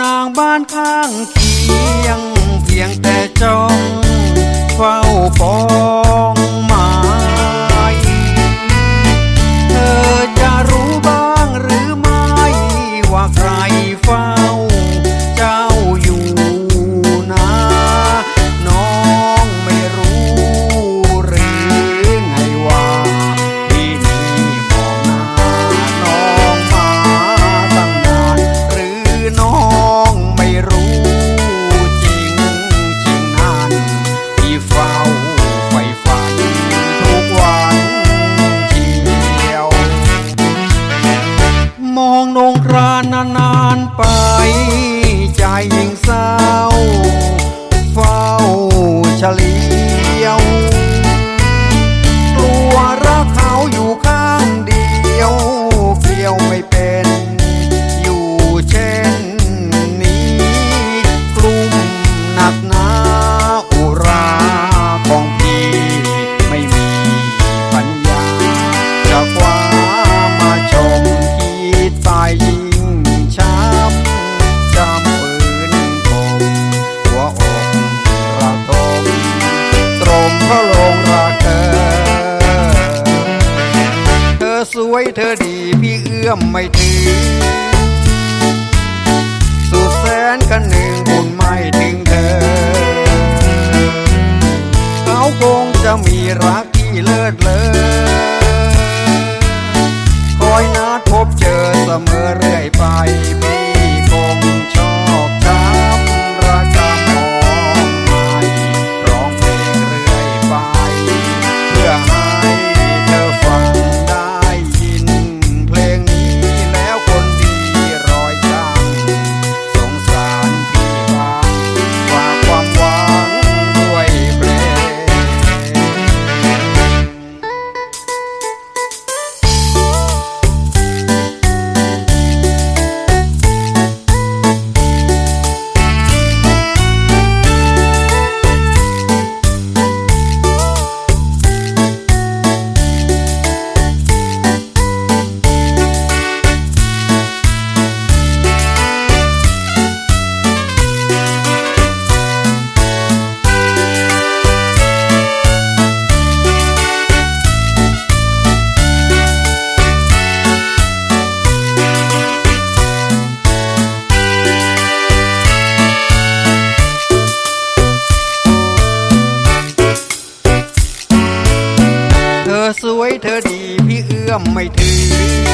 นางบ้านข้างเคียง เพียงแต่จ้อง เฝ้าปอง ธอสวยเธอดีพี่เอื้อมไม่ถึงสุดแสนกันหนึ่งคุณไม่ถึงเธอเขาคงจะมีรักที่เลิศเลอคอยนัดพบเจอเสมอ เธอดีพี่เอื้อมไม่ถือ